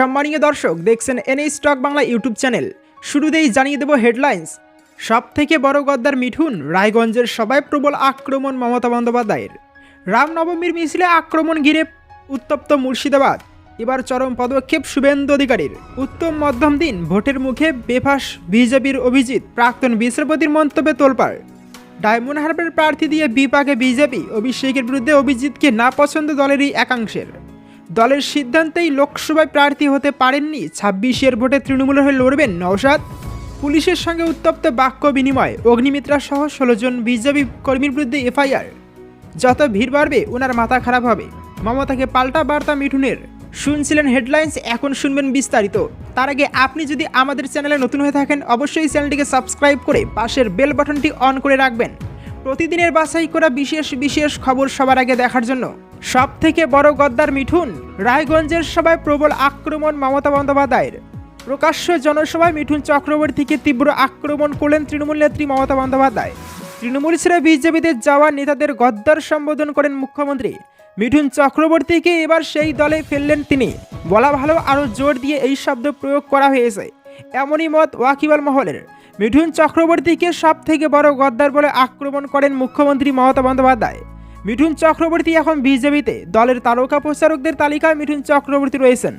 সম্মানীয় দর্শক, দেখছেন NA stock Bangla YouTube channel. শুরুতেই জানিয়ে দেব হেডলাইন্স। সব থেকে বড় গদ্দার মিঠুন রায়গঞ্জের সবাই প্রবল আক্রমণ মমতা বন্দ্যোপাধ্যায়ের। রামনবমীর মিছিলে আক্রমণ ঘিরে উত্তপ্ত মুর্শিদাবাদ। এবার চরম পদক্ষেপ শুভেন্দু অধিকারীর। উত্তম মধ্যম দিন ভোটের মুখে বেফাস বিজেপির অভিজিৎ, প্রাক্তন বিচারপতির মন্তব্যে তোলপাড়। ডায়মন্ড হারবার প্রার্থী দিয়ে বিপাকে বিজেপি, অভিষেকের বিরুদ্ধে অভিজিৎকে না পছন্দ দলেরই একাংশের। দলের সিদ্ধান্তেই লোকসভায় প্রার্থী হতে পারেননি। ছাব্বিশের ভোটে তৃণমূলের হয়ে লড়বেন নওশাদ। পুলিশের সঙ্গে উত্তপ্ত বাক্য বিনিময় অগ্নিমিত্রা সহ ষোলো জন বিজেপি কর্মীর বিরুদ্ধে এফআইআর। যত ভিড় বাড়বে ওনার মাথা খারাপ হবে। মমতাকে পাল্টা বার্তা মিঠুনের। শুনছিলেন হেডলাইন্স, এখন শুনবেন বিস্তারিত। তার আগে আপনি যদি আমাদের চ্যানেলে নতুন হয়ে থাকেন, অবশ্যই চ্যানেলটিকে সাবস্ক্রাইব করে পাশের বেল বাটনটি অন করে রাখবেন। প্রতিদিনের বাছাই করা বিশেষ বিশেষ খবর সবার আগে দেখার জন্য। সব থেকে বড় গদ্দার মিঠুন রায়গঞ্জের সভায় প্রবল আক্রমণ মমতা বন্দ্যোপাধ্যায়ের। প্রকাশ্য জনসভায় মিঠুন চক্রবর্তীকে তীব্র আক্রমণ করলেন তৃণমূল নেত্রী মমতা বন্দ্যোপাধ্যায়। তৃণমূল ছেড়ে বিজেপিতে যাওয়া নেতাদের গদ্দার সম্বোধন করেন মুখ্যমন্ত্রী। মিঠুন চক্রবর্তীকে এবার সেই দলে ফেললেন তিনি। বলা ভালো, আরও জোর দিয়ে এই শব্দ প্রয়োগ করা হয়েছে। এমনই মত ওয়াকিবাল মহলের। মিঠুন চক্রবর্তীকে সব থেকে বড় গদ্দার বলে আক্রমণ করেন মুখ্যমন্ত্রী মমতা বন্দ্যোপাধ্যায়। মিঠুন চক্রবর্তী এখন বিজেপিতে। দলের তারকা প্রচারকদের তালিকায় মিঠুন চক্রবর্তী রয়েছেন।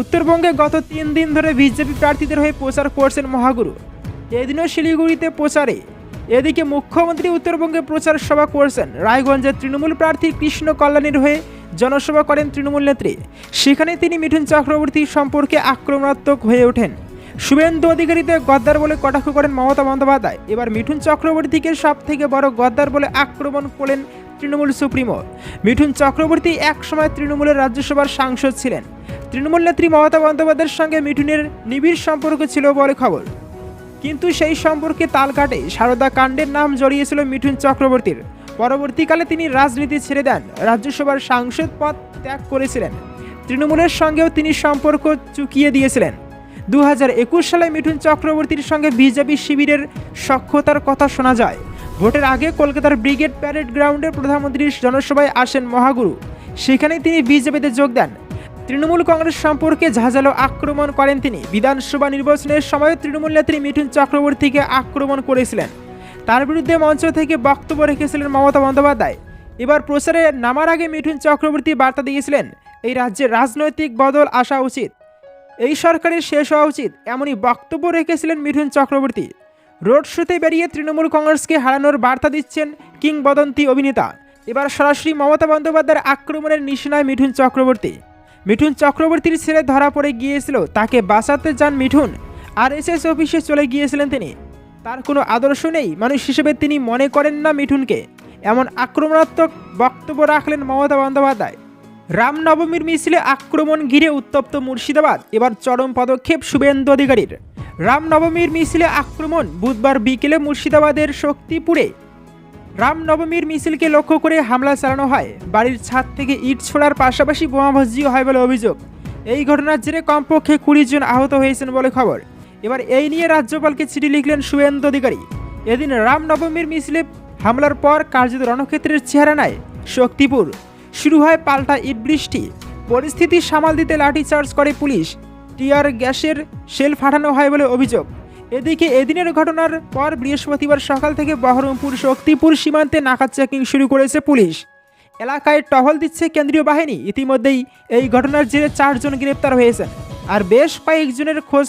উত্তরবঙ্গে গত তিন দিন ধরে বিজেপি প্রার্থীদের হয়ে প্রচার করছেন মহাগুরু। এদিনও শিলিগুড়িতে প্রচারে। এদিকে মুখ্যমন্ত্রী উত্তরবঙ্গে প্রচার সভা করছেন। রায়গঞ্জের তৃণমূল প্রার্থী কৃষ্ণ কল্যাণীর হয়ে জনসভা করেন তৃণমূল নেত্রী। সেখানে তিনি মিঠুন চক্রবর্তী সম্পর্কে আক্রমণাত্মক হয়ে ওঠেন। শুভেন্দু অধিকারীতে গদ্দার বলে কটাক্ষ করেন মমতা বন্দ্যোপাধ্যায়। এবার মিঠুন চক্রবর্তীকে সব থেকে বড় গদ্দার বলে আক্রমণ করলেন তৃণমূল সুপ্রিমো। মিঠুন চক্রবর্তী এক সময় তৃণমূলের রাজ্যসভার সাংসদ ছিলেন। তৃণমূল নেত্রী মমতা বন্দ্যোপাধ্যায়ের সঙ্গে মিঠুনের নিবিড় সম্পর্ক ছিল বলে খবর। কিন্তু সেই সম্পর্কে তাল কাটে, সারদা কাণ্ডের নাম জড়িয়েছিল মিঠুন চক্রবর্তীর। পরবর্তীকালে তিনি রাজনীতি ছেড়ে দেন, রাজ্যসভার সাংসদ পদ ত্যাগ করেছিলেন। তৃণমূলের সঙ্গেও তিনি সম্পর্ক চুকিয়ে দিয়েছিলেন। দু হাজার একুশ সালে মিঠুন চক্রবর্তীর সঙ্গে বিজেপি শিবিরের সক্ষতার কথা শোনা যায়। ভোটের আগে কলকাতার ব্রিগেড প্যারেড গ্রাউন্ডে প্রধানমন্ত্রীর জনসভায় আসেন মহাগুরু। সেখানে তিনি বিজেপিতে যোগ দেন। তৃণমূল কংগ্রেস সম্পর্কে ঝাঁঝালো আক্রমণ করেন তিনি। বিধানসভা নির্বাচনের সময় তৃণমূল নেত্রী মিঠুন চক্রবর্তীকে আক্রমণ করেছিলেন। তার বিরুদ্ধে মঞ্চ থেকে বক্তব্য রেখেছিলেন মমতা বন্দ্যোপাধ্যায়। এবার প্রচারে নামার আগে মিঠুন চক্রবর্তী বার্তা দিয়েছিলেন, এই রাজ্যে রাজনৈতিক বদল আসা উচিত। এই সরকারের শেষ হওয়া উচিত। এমনই বক্তব্য রেখেছিলেন মিঠুন চক্রবর্তী। রোড শোতে বেরিয়ে তৃণমূল কংগ্রেসকে হারানোর বার্তা দিচ্ছেন কিংবদন্তি অভিনেতা। এবার সরাসরি মমতা বন্দ্যোপাধ্যায়ের আক্রমণের নিশানায় মিঠুন চক্রবর্তী। মিঠুন চক্রবর্তীর ছেলে ধরা পড়ে গিয়েছিল, তাকে বাঁচাতে যান মিঠুন। আর এস অফিসে চলে গিয়েছিলেন তিনি। তার কোনো আদর্শ নেই, মানুষ হিসেবে তিনি মনে করেন না মিঠুনকে। এমন আক্রমণাত্মক বক্তব্য রাখলেন মমতা বন্দ্যোপাধ্যায়। রামনবমীর মিছিলে আক্রমণ ঘিরে উত্তপ্ত মুর্শিদাবাদ, এবার চরম পদক্ষেপ শুভেন্দু অধিকারীর। রামনবমীর মিছিলে আক্রমণ, বুধবার বিকেলে মুর্শিদাবাদের শক্তিপুরে। রামনবমীর মিছিলকে লক্ষ্য করে হামলা চালানো হয়। বাড়ির ছাদ থেকে ইট ছোড়ার পাশাপাশি বোমাভজিও হয় বলে অভিযোগ। এই ঘটনার জেরে কমপক্ষে কুড়ি জন আহত হয়েছেন বলে খবর। এবার এই নিয়ে রাজ্যপালকে চিঠি লিখলেন শুভেন্দু অধিকারী। এদিন রামনবমীর মিছিলে হামলার পর কার্যত রণক্ষেত্রের চেহারা নেয় শক্তিপুর। শুরু হয় পাল্টা ইট বৃষ্টি। পরিস্থিতি সামাল দিতে লাঠিচার্জ করে পুলিশ। টিয়ার গ্যাসের শেল ফাটানো হয় বলে অভিযোগ। এদিকে এদিনের ঘটনার পর বৃহস্পতিবার সকাল থেকে বহরমপুর শক্তিপুর সীমান্তে নাকাত চেকিং শুরু করেছে পুলিশ। এলাকায় টহল দিচ্ছে কেন্দ্রীয় বাহিনী। ইতিমধ্যেই এই ঘটনার জেরে চারজন গ্রেপ্তার হয়েছেন। আর বেশ কয়েকজনের খোঁজ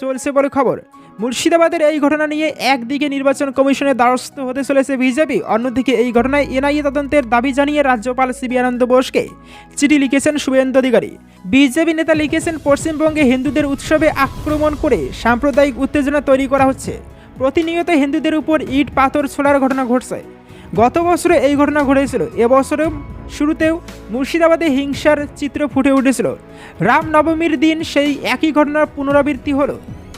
চলছে বলে খবর। মুর্শিদাবাদের এই ঘটনা নিয়ে একদিকে নির্বাচন কমিশনের দ্বারস্থ হতে চলেছে বিজেপি, অন্যদিকে এই ঘটনায় এনআইএ তদন্তের দাবি জানিয়ে রাজ্যপাল সিবি আনন্দ বোসকে চিঠি লিখেছেন শুভেন্দু অধিকারী। বিজেপি নেতা লিখেছেন, পশ্চিমবঙ্গে হিন্দুদের উৎসবে আক্রমণ করে সাম্প্রদায়িক উত্তেজনা তৈরি করা হচ্ছে। প্রতিনিয়ত হিন্দুদের উপর ইট, পাথর ছোড়ার ঘটনা ঘটছে। গত বছরে এই ঘটনা ঘটেছিল। এবছরেও শুরুতেও মুর্শিদাবাদে হিংসার চিত্র ফুটে উঠেছিল। রামনবমীর দিন সেই একই ঘটনার পুনরাবৃত্তি হলো।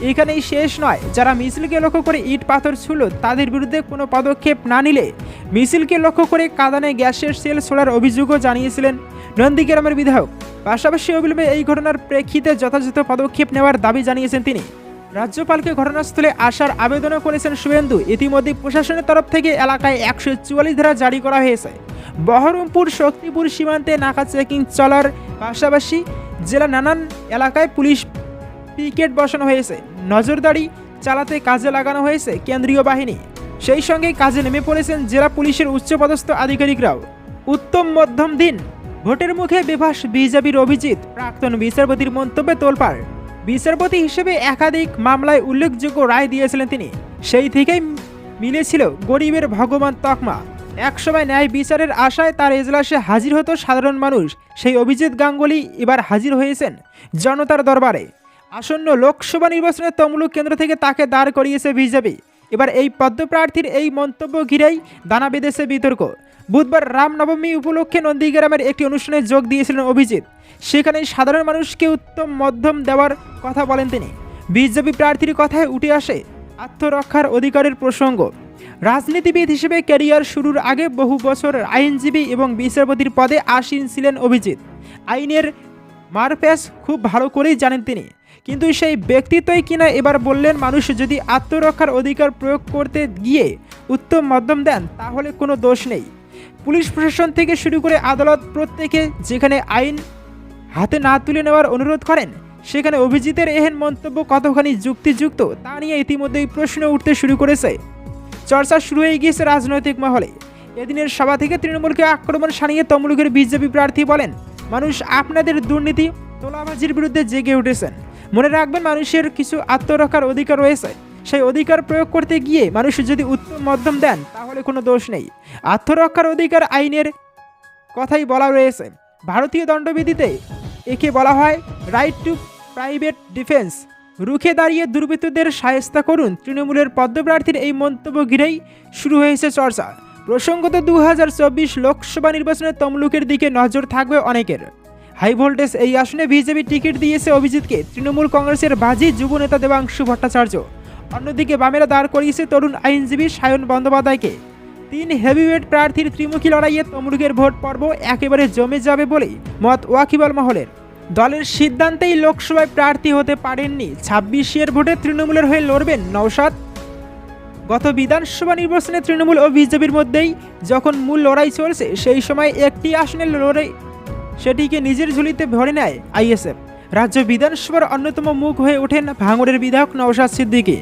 এখানেই শেষ নয়। যারা মিছিলকে লক্ষ্য করে ইট, পাথর ছুড়ল তাদের বিরুদ্ধে কোনো পদক্ষেপ না নিলে মিছিলকে লক্ষ্য করে কাদানে গ্যাসের সেল ছোড়ার অভিযোগও জানিয়েছিলেন নন্দীগ্রামের বিধায়ক। পাশাপাশি অবিলম্বে এই ঘটনার প্রেক্ষিতে যথাযথ পদক্ষেপ নেওয়ার দাবি জানিয়েছেন তিনি। রাজ্যপালকে ঘটনাস্থলে আসার আবেদনও করেছেন শুভেন্দু। ইতিমধ্যে প্রশাসনের তরফ থেকে এলাকায় একশো চুয়াল্লিশ ধারা জারি করা হয়েছে। বহরমপুর, শক্তিপুর সীমান্তে নাকা চেকিং চলার পাশাপাশি জেলা নানান এলাকায় পুলিশ পিকেট বসানো হয়েছে। নজরদারি চালাতে কাজে লাগানো হয়েছে কেন্দ্রীয় বাহিনী। সেই সঙ্গে কাজে নেমে পড়েছেন জেলা পুলিশের উচ্চপদস্থ আধিকারিকরাও। উত্তম মধ্যম দিন। ভোটের মুখে বেভাস বিজেপির অভিজিৎ। প্রাক্তন বিচারপতির মন্তব্যে তোলপাড়। বিচারপতি হিসেবে একাধিক মামলায় উল্লেখযোগ্য রায় দিয়েছিলেন তিনি। সেই থেকেই মিলেছিল গরিবের ভগবান তকমা। একসময় ন্যায় বিচারের আশায় তার এজলাসে হাজির হতো সাধারণ মানুষ। সেই অভিজিৎ গাঙ্গুলি এবার হাজির হয়েছেন জনতার দরবারে। আসন্ন লোকসভা নির্বাচনের তমলুক কেন্দ্র থেকে তাকে দাঁড় করিয়েছে বিজেপি। এবার এই পদ্মপ্রার্থীর এই মন্তব্য ঘিরেই দানা বেঁধেছে বিতর্ক। বুধবার রামনবমী উপলক্ষে নন্দীগ্রামের একটি অনুষ্ঠানে যোগ দিয়েছিলেন অভিজিৎ। সেখানে সাধারণ মানুষকে উত্তম মধ্যম দেওয়ার কথা বলেন তিনি। বিজেপি প্রার্থীর কথায় উঠে আসে আত্মরক্ষার অধিকারের প্রসঙ্গ। রাজনীতিবিদ হিসেবে ক্যারিয়ার শুরুর আগে বহু বছর আইনজীবী এবং বিচারপতির পদে আসীন ছিলেন অভিজিৎ। আইনের মারপ্যাচ খুব ভালো করেই জানেন তিনি। কিন্তু সেই ব্যক্তিত্বই কিনা এবার বললেন, মানুষ যদি আত্মরক্ষার অধিকার প্রয়োগ করতে গিয়ে উত্তম মাধ্যম দেন, তাহলে কোনো দোষ নেই। পুলিশ প্রশাসন থেকে শুরু করে আদালত প্রত্যেকে যেখানে আইন হাতে না তুলে নেওয়ার অনুরোধ করেন, সেখানে অভিজিতের এহেন মন্তব্য কতখানি যুক্তিযুক্ত, তা নিয়ে ইতিমধ্যেই প্রশ্ন উঠতে শুরু করেছে। চর্চা শুরু হয়ে গিয়েছে রাজনৈতিক মহলে। এদিনের সভা থেকে তৃণমূলকে আক্রমণ সানিয়ে তমলুকের বিজেপি প্রার্থী বলেন, মানুষ আপনাদের দুর্নীতি, তোলাবাজির বিরুদ্ধে জেগে উঠেছেন। মনে রাখবেন মানুষের কিছু আত্মরক্ষার অধিকার রয়েছে। সেই অধিকার প্রয়োগ করতে গিয়ে মানুষ যদি উত্তম মধ্যম দেন, তাহলে কোনো দোষ নেই। আত্মরক্ষার অধিকার আইনের কথাই বলা রয়েছে। ভারতীয় দণ্ডবিধিতে একে বলা হয় রাইট টু প্রাইভেট ডিফেন্স রুখে দাঁড়িয়ে দুর্বৃত্তদের সায়স্তা করুন তৃণমূলের পদ্মপ্রার্থীর এই মন্তব্য ঘিরেই শুরু হয়েছে চর্চা। প্রসঙ্গত দু হাজার চব্বিশ লোকসভা নির্বাচনে তমলুকের দিকে নজর থাকবে অনেকের। হাই ভোল্টেজ এই আসনে বিজেপি টিকিট দিয়েছে অভিজিৎকে। তৃণমূল কংগ্রেসের বাজি যুব নেতা দেবাংশু ভট্টাচার্য। অন্যদিকে বামেরা দাঁড় করিয়েছে তরুণ আইনজীবী সায়ন বন্দ্যোপাধ্যায়কে। তিন হেভিওয়েট প্রার্থীর ত্রিমুখী লড়াইয়ে তমলুকের ভোট পর্ব একেবারে জমে যাবে বলেই মত ওয়াকিবল মহলের। দলের সিদ্ধান্তেই লোকসভায় প্রার্থী হতে পারেননি। ছাব্বিশের ভোটে তৃণমূলের হয়ে লড়বেন নওশাদ। গত বিধানসভা নির্বাচনে তৃণমূল ও বিজেপির মধ্যেই যখন মূল লড়াই চলছে, সেই সময় একটি আসনের লড়াই সেটিকে নিজের ঝুলিতে ভরে নেয় আইএসএফ রাজ্য বিধানসভার অন্যতম মুখ হয়ে ওঠেন ভাঙড়ের বিধায়ক নওশাদ সিদ্দিকী।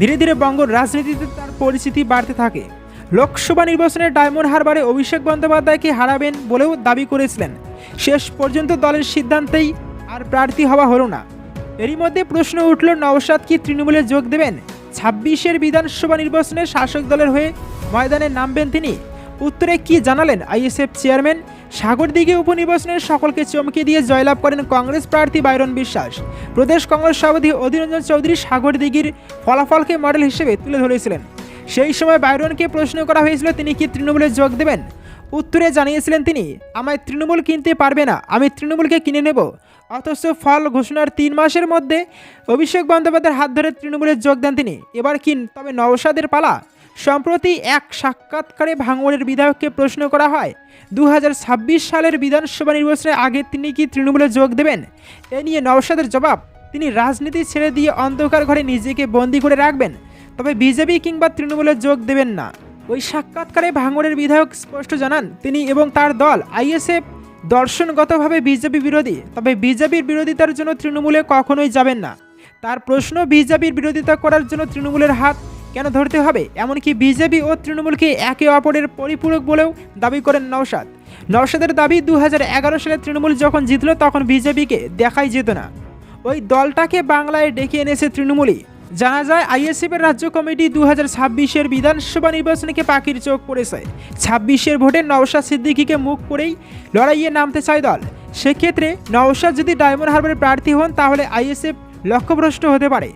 ধীরে ধীরে বঙ্গর রাজনীতিতে তার পরিচিতি বাড়তে থাকে। লোকসভা নির্বাচনে ডায়মন্ড হারবারে অভিষেক বন্দ্যোপাধ্যায়কে হারাবেন বলেও দাবি করেছিলেন। শেষ পর্যন্ত দলের সিদ্ধান্তেই আর প্রার্থী হওয়া হলো না। এরই মধ্যে প্রশ্ন উঠল, নওশাদ কি তৃণমূলে যোগ দেবেন? ছাব্বিশের বিধানসভা নির্বাচনে শাসক দলের হয়ে ময়দানে নামবেন তিনি। উত্তরে কি জানালেন আইএসএফ চেয়ারম্যান? সাগরদিঘি উপনির্বাচনে সকলকে চমকে দিয়ে জয়লাভ করেন কংগ্রেস প্রার্থী বাইরন বিশ্বাস। প্রদেশ কংগ্রেস সভাপতি অধীররঞ্জন চৌধুরী সাগরদিঘির ফলাফলকে মডেল হিসেবে তুলে ধরেছিলেন। সেই সময় বাইরনকে প্রশ্ন করা হয়েছিল, তিনি কি তৃণমূলে যোগ দেবেন? উত্তরে জানিয়েছিলেন তিনি, আমায় তৃণমূল কিনতে পারবে না, আমি তৃণমূলকে কিনে নেব। অথচ ফল ঘোষণার তিন মাসের মধ্যে অভিষেক বন্দ্যোপাধ্যায়ের হাত ধরে তৃণমূলে যোগ দেন তিনি। এবার কিন তবে নওশাদের পালা? সম্প্রতি এক সাক্ষাৎকারে ভাঙড়ের বিধায়ককে প্রশ্ন করা হয় দু হাজার ছাব্বিশ সালের বিধানসভা নির্বাচনের আগে তিনি কি তৃণমূলে যোগ দেবেন? এ নিয়ে নওশাদের জবাব, তিনি রাজনীতি ছেড়ে দিয়ে অন্ধকার ঘরে নিজেকে বন্দি করে রাখবেন, তবে বিজেপি কিংবা তৃণমূলে যোগ দেবেন না। ওই সাক্ষাৎকারে ভাঙড়ের বিধায়ক স্পষ্ট জানান, তিনি এবং তার দল, আইএসএফ, দর্শনগতভাবে বিজেপি বিরোধী, তবে বিজেপির বিরোধিতার জন্য তৃণমূলে কখনোই যাবেন না। তার প্রশ্ন বিজেপির বিরোধিতা করার জন্য তৃণমূলের হাত কেন ধরতে হবে? এমনকি বিজেপি ও তৃণমূলকে একে অপরের পরিপূরক বলেও দাবি করেন নওশাদ। নওশাদের দাবি দু হাজার এগারো সালে তৃণমূল যখন জিতল, তখন বিজেপিকে দেখাই যেত না। ওই দলটাকে বাংলায় ডেকে এনেছে তৃণমূলই। জানা যায়, আইএসএফের রাজ্য কমিটি দু হাজার ছাব্বিশের বিধানসভা নির্বাচনকে পাখির চোখ পড়েছে। ছাব্বিশের ভোটে নওশাদ সিদ্দিকিকে মুখ করেই লড়াইয়ে নামতে চায় দল। সেক্ষেত্রে নওশাদ যদি ডায়মন্ড হারবারের প্রার্থী হন, তাহলে আইএসএফ লক্ষ্যভ্রষ্ট হতে পারে।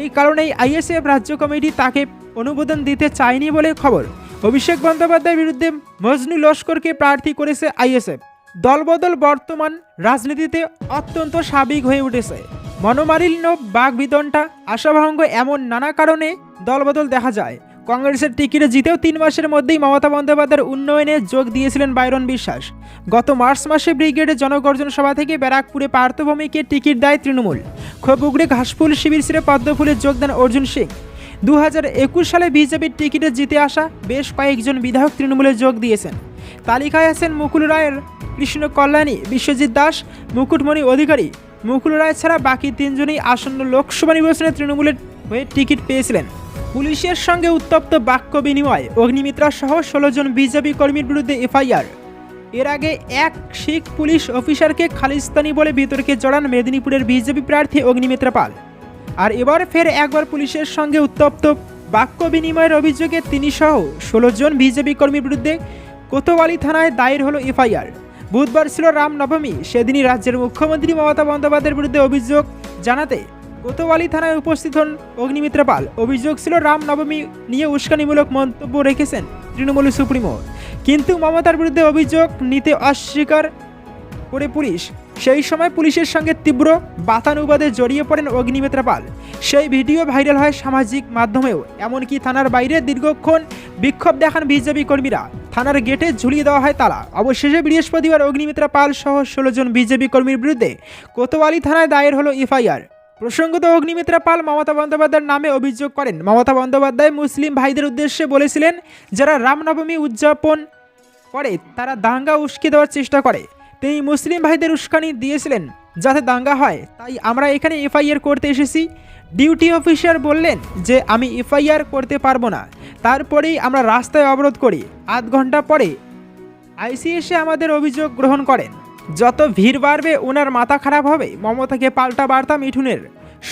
এই কারণেই আইএসএফ রাজ্য কমিটি তাকে অনুমোদন দিতে চায়নি বলে খবর। অভিষেক বন্দ্যোপাধ্যায়ের বিরুদ্ধে মজনু লস্করকে প্রার্থী করেছে আইএসএফ। দলবদল বর্তমান রাজনীতিতে অত্যন্ত স্বাভাবিক হয়ে উঠেছে। মনোমালিন্য বাঘবিদনটা আশাভঙ্গ এমন নানা কারণে দলবদল দেখা যায়। কংগ্রেসের টিকিটে জিতেও তিন মাসের মধ্যেই মমতা বন্দ্যোপাধ্যায়ের উন্নয়নে যোগ দিয়েছিলেন বাইরন বিশ্বাস। গত মার্চ মাসে ব্রিগেডের জনগর্জন সভা থেকে ব্যারাকপুরে পার্থভূমিকে টিকিট দেয় তৃণমূল। খোপুগড়ে ঘাসফুল শিবির ছিঁড়ে পদ্মফুলে যোগ দেন অর্জুন সিং। দু হাজার একুশ সালে বিজেপির টিকিটে জিতে আসা বেশ কয়েকজন বিধায়ক তৃণমূলে যোগ দিয়েছেন। তালিকায় আছেন মুকুল রায়ের কৃষ্ণ কল্যাণী বিশ্বজিৎ দাস, মুকুটমণি অধিকারী। মুকুল রায় ছাড়া বাকি তিনজনই আসন্ন লোকসভা নির্বাচনে তৃণমূলের হয়ে টিকিট পেয়েছিলেন। পুলিশের সঙ্গে উত্তপ্ত বাক্য বিনিময় অগ্নিমিত্রা সহ ষোলো জন বিজেপি কর্মীর বিরুদ্ধে এফআইআর। এর আগে এক শিখ পুলিশ অফিসারকে খালিস্তানি বলে বিতর্কে জড়ান মেদিনীপুরের বিজেপি প্রার্থী অগ্নিমিত্রা পাল। আর এবার ফের একবার পুলিশের সঙ্গে উত্তপ্ত বাক্য বিনিময়ের অভিযোগে তিনি সহ ষোলো জন বিজেপি কর্মীর বিরুদ্ধে কোতোয়ালি থানায় দায়ের হলো এফআইআর। বুধবার ছিল রামনবমী, সেদিনই রাজ্যের মুখ্যমন্ত্রী মমতা বন্দ্যোপাধ্যায়ের বিরুদ্ধে অভিযোগ জানাতে কোতোয়ালি থানায় উপস্থিত হন অগ্নিমিত্রা পাল। অভিযোগ ছিল রামনবমী নিয়ে উস্কানিমূলক মন্তব্য রেখেছেন তৃণমূল সুপ্রিমো। কিন্তু মমতার বিরুদ্ধে অভিযোগ নিতে অস্বীকার করে পুলিশ। সেই সময় পুলিশের সঙ্গে তীব্র বাতানুবাদে জড়িয়ে পড়েন অগ্নিমিত্রা পাল। সেই ভিডিও ভাইরাল হয় সামাজিক মাধ্যমেও। এমনকি থানার বাইরে দীর্ঘক্ষণ বিক্ষোভ দেখান বিজেপি কর্মীরা। থানার গেটে ঝুলিয়ে দেওয়া হয় তালা। অবশেষে বৃহস্পতিবার অগ্নিমিত্রা পাল সহ ষোলো জন বিজেপি কর্মীর বিরুদ্ধে কোতোয়ালি থানায় দায়ের হলো এফআইআর। প্রসঙ্গত অগ্নিমিত্রা পাল মমতা বন্দ্যোপাধ্যায়ের নামে অভিযোগ করেন। মমতা বন্দ্যোপাধ্যায় মুসলিম ভাইদের উদ্দেশ্যে বলেছিলেন, যারা রামনবমী উদযাপন করে, তারা দাঙ্গা উস্কে দেওয়ার চেষ্টা করে। তিনি মুসলিম ভাইদের উস্কানি দিয়েছিলেন, যাতে দাঙ্গা হয়। তাই আমরা এখানে এফআইআর করতে এসেছি। ডিউটি অফিসার বললেন যে, আমি এফআইআর করতে পারব না। তারপরেই আমরা রাস্তায় অবরোধ করি। আধ ঘণ্টা পরে আইসি এসে আমাদের অভিযোগ গ্রহণ করেন। যত ভিড় বাড়বে ওনার মাথা খারাপ হবে। মমতাকে পাল্টা বার্তা মিঠুনের।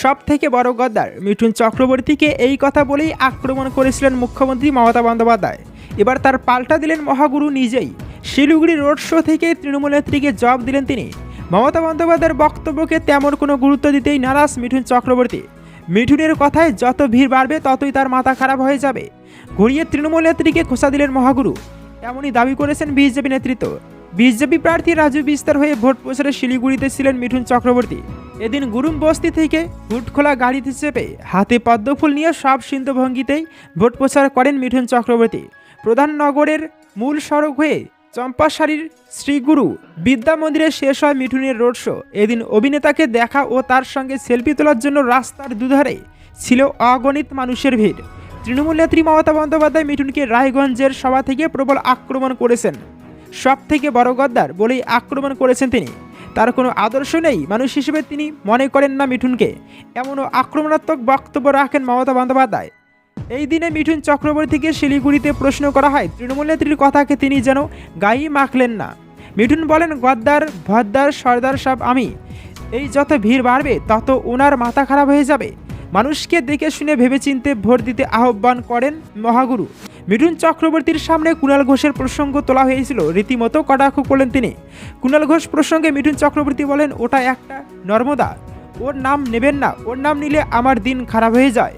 সব থেকে বড় গদ্দার মিঠুন চক্রবর্তীকে এই কথা বলেই আক্রমণ করেছিলেন মুখ্যমন্ত্রী মমতা বন্দ্যোপাধ্যায়। এবার তার পাল্টা দিলেন মহাগুরু নিজেই। শিলিগুড়ি রোড শো থেকে তৃণমূল নেত্রীকে জবাব দিলেন তিনি। মমতা বন্দ্যোপাধ্যায়ের বক্তব্যকে তেমন কোনো গুরুত্ব দিতেই নারাজ মিঠুন চক্রবর্তী। মিঠুনের কথায় যত ভিড় বাড়বে, ততই তার মাথা খারাপ হয়ে যাবে। ঘুরিয়ে তৃণমূল নেত্রীকে খোসা দিলেন মহাগুরু। এমনই দাবি করেছেন বিজেপি নেতৃত্ব। বিজেপি প্রার্থী রাজু বিস্তার হয়ে ভোট প্রচারে শিলিগুড়িতে ছিলেন মিঠুন চক্রবর্তী। এদিন গুরুম বস্তি থেকে হুটখোলা গাড়িতে চেপে হাতে পদ্মফুল নিয়ে সব সিন্ধু ভঙ্গিতেই ভোট প্রচার করেন মিঠুন চক্রবর্তী। প্রধান নগরের মূল সড়ক হয়ে চম্পাশাড়ির শ্রীগুরু বিদ্যা মন্দিরে শেষ হয় মিঠুনের রোড শো। এদিন অভিনেতাকে দেখা ও তার সঙ্গে সেলফি তোলার জন্য রাস্তার দুধারে ছিল অগণিত মানুষের ভিড়। তৃণমূল নেত্রী মমতা বন্দ্যোপাধ্যায় মিঠুনকে রায়গঞ্জের সভা থেকে প্রবল আক্রমণ করেছেন। সব থেকে বড় গদ্দার বলেই আক্রমণ করেছেন তিনি। তার কোনো আদর্শ নেই। মানুষ হিসেবে তিনি মনে করেন না মিঠুনকে। এমনও আক্রমণাত্মক বক্তব্য রাখেন মমতা বন্দ্যোপাধ্যায়। এই দিনে মিঠুন চক্রবর্তীকে শিলিগুড়িতে প্রশ্ন করা হয়, তৃণমূল নেত্রীর কথাকে তিনি যেন গায়ে মাখলেন না। মিঠুন বলেন, গদ্দার, ভদ্দার, সর্দার সব আমি। এই যত ভিড় বাড়বে, তত ওনার মাথা খারাপ হয়ে যাবে। মানুষকে দেখে শুনে ভেবেচিন্তে ভোট দিতে আহ্বান করেন মহাগুরু। মিঠুন চক্রবর্তীর সামনে কুণাল ঘোষের প্রসঙ্গ তোলা হয়েছিল, রীতিমতো কটাক্ষ করলেন তিনি। কুণাল ঘোষ প্রসঙ্গে মিঠুন চক্রবর্তী বলেন, ওটা একটা নর্মদা। ওর নাম নেবেন না, ওর নাম নিলে আমার দিন খারাপ হয়ে যায়।